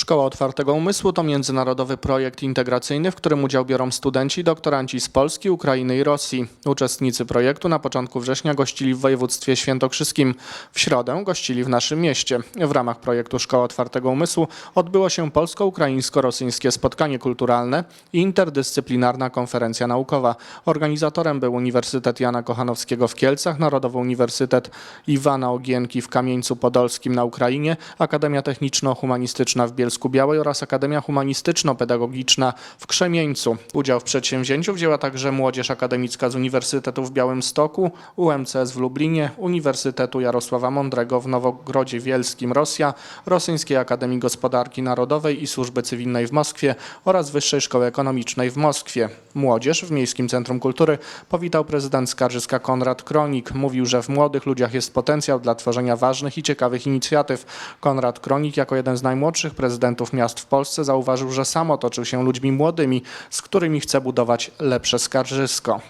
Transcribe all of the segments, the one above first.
Szkoła Otwartego Umysłu to międzynarodowy projekt integracyjny, w którym udział biorą studenci i doktoranci z Polski, Ukrainy i Rosji. Uczestnicy projektu na początku września gościli w województwie świętokrzyskim. W środę gościli w naszym mieście. W ramach projektu Szkoła Otwartego Umysłu odbyło się polsko-ukraińsko-rosyjskie spotkanie kulturalne i interdyscyplinarna konferencja naukowa. Organizatorem był Uniwersytet Jana Kochanowskiego w Kielcach, Narodowy Uniwersytet Iwana Ogienki w Kamieńcu Podolskim na Ukrainie, Akademia Techniczno-Humanistyczna w Bielsku Białej oraz Akademia Humanistyczno-Pedagogiczna w Krzemieńcu. Udział w przedsięwzięciu wzięła także młodzież akademicka z Uniwersytetu w Białymstoku, UMCS w Lublinie, Uniwersytetu Jarosława Mądrego w Nowogrodzie Wielskim Rosja, Rosyjskiej Akademii Gospodarki Narodowej i Służby Cywilnej w Moskwie oraz Wyższej Szkoły Ekonomicznej w Moskwie. Młodzież w Miejskim Centrum Kultury powitał prezydent Skarżyska Konrad Kronik. Mówił, że w młodych ludziach jest potencjał dla tworzenia ważnych i ciekawych inicjatyw. Konrad Kronik jako jeden z najmłodszych prezydentów miast w Polsce zauważył, że sam otoczył się ludźmi młodymi, z którymi chce budować lepsze Skarżysko.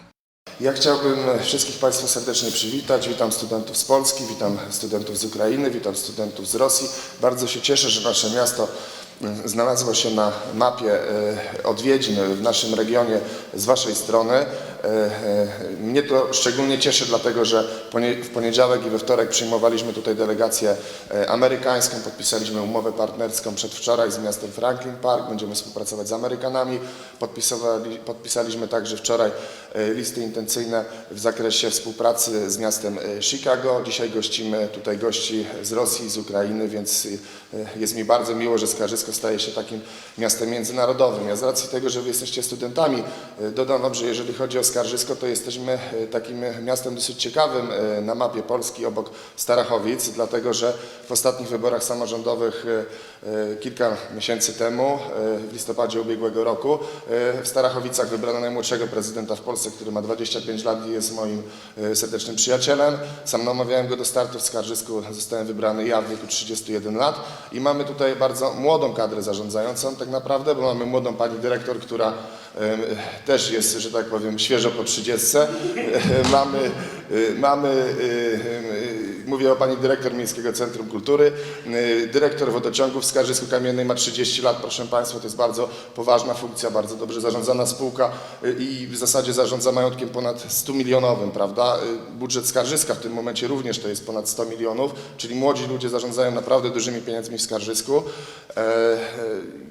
Ja chciałbym wszystkich Państwa serdecznie przywitać. Witam studentów z Polski, witam studentów z Ukrainy, witam studentów z Rosji. Bardzo się cieszę, że nasze miasto mm, znalazło się na mapie e, odwiedzin w naszym regionie z Waszej strony. E, e, Mnie to szczególnie cieszy, dlatego że w poniedziałek i we wtorek przyjmowaliśmy tutaj delegację e, amerykańską, podpisaliśmy umowę partnerską przedwczoraj z miastem Franklin Park, będziemy współpracować z Amerykanami, podpisaliśmy także wczoraj listy intencyjne w zakresie współpracy z miastem Chicago. Dzisiaj gościmy tutaj gości z Rosji, z Ukrainy, więc jest mi bardzo miło, że Skarżysko staje się takim miastem międzynarodowym. Ja z racji tego, że Wy jesteście studentami, dodam Wam, że jeżeli chodzi o Skarżysko, to jesteśmy e, takim miastem dosyć ciekawym e, na mapie Polski obok Starachowic, dlatego że w ostatnich wyborach samorządowych e, e, kilka miesięcy temu, e, w listopadzie ubiegłego roku, e, w Starachowicach wybrano najmłodszego prezydenta w Polsce, który ma 25 lat i jest moim e, serdecznym przyjacielem. Sam namawiałem go do startu w Skarżysku, zostałem wybrany ja w wieku 31 lat i mamy tutaj bardzo młodą kadrę zarządzającą tak naprawdę, bo mamy młodą pani dyrektor, która też jest, że tak powiem, świeżo po 30. E, Mamy, e, mamy e, e, mówię o pani dyrektor Miejskiego Centrum Kultury, e, dyrektor wodociągów w Skarżysku Kamiennej ma 30 lat, proszę Państwa, to jest bardzo poważna funkcja, bardzo dobrze zarządzana spółka e, i w zasadzie zarządza majątkiem ponad 100 milionowym, prawda? E, Budżet Skarżyska w tym momencie również to jest ponad 100 milionów, czyli młodzi ludzie zarządzają naprawdę dużymi pieniędzmi w Skarżysku.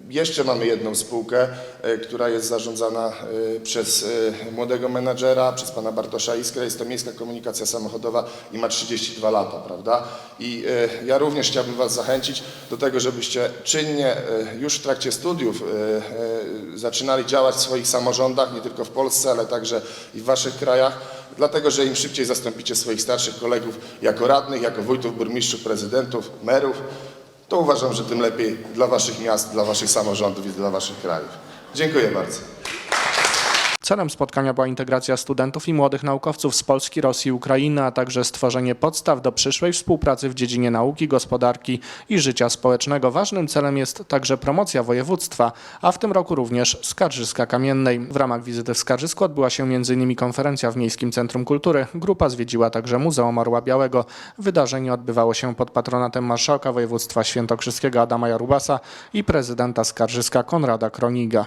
Jeszcze mamy jedną spółkę, e, która jest zarządzana e, przez e, młodego menadżera, przez pana Bartosza Iskrę. Jest to Miejska Komunikacja Samochodowa i ma 32 lata, prawda? I ja również chciałbym Was zachęcić do tego, żebyście czynnie już w trakcie studiów zaczynali działać w swoich samorządach, nie tylko w Polsce, ale także i w Waszych krajach dlatego że im szybciej zastąpicie swoich starszych kolegów jako radnych, jako wójtów, burmistrzów, prezydentów, merów, to uważam, że tym lepiej dla Waszych miast, dla Waszych samorządów i dla Waszych krajów. Dziękuję bardzo. Celem spotkania była integracja studentów i młodych naukowców z Polski, Rosji i Ukrainy, a także stworzenie podstaw do przyszłej współpracy w dziedzinie nauki, gospodarki i życia społecznego. Ważnym celem jest także promocja województwa, a w tym roku również Skarżyska Kamiennej. W ramach wizyty w Skarżysku odbyła się m.in. konferencja w Miejskim Centrum Kultury. Grupa zwiedziła także Muzeum Orła Białego. Wydarzenie odbywało się pod patronatem marszałka województwa świętokrzyskiego Adama Jarubasa i prezydenta Skarżyska Konrada Kroniga.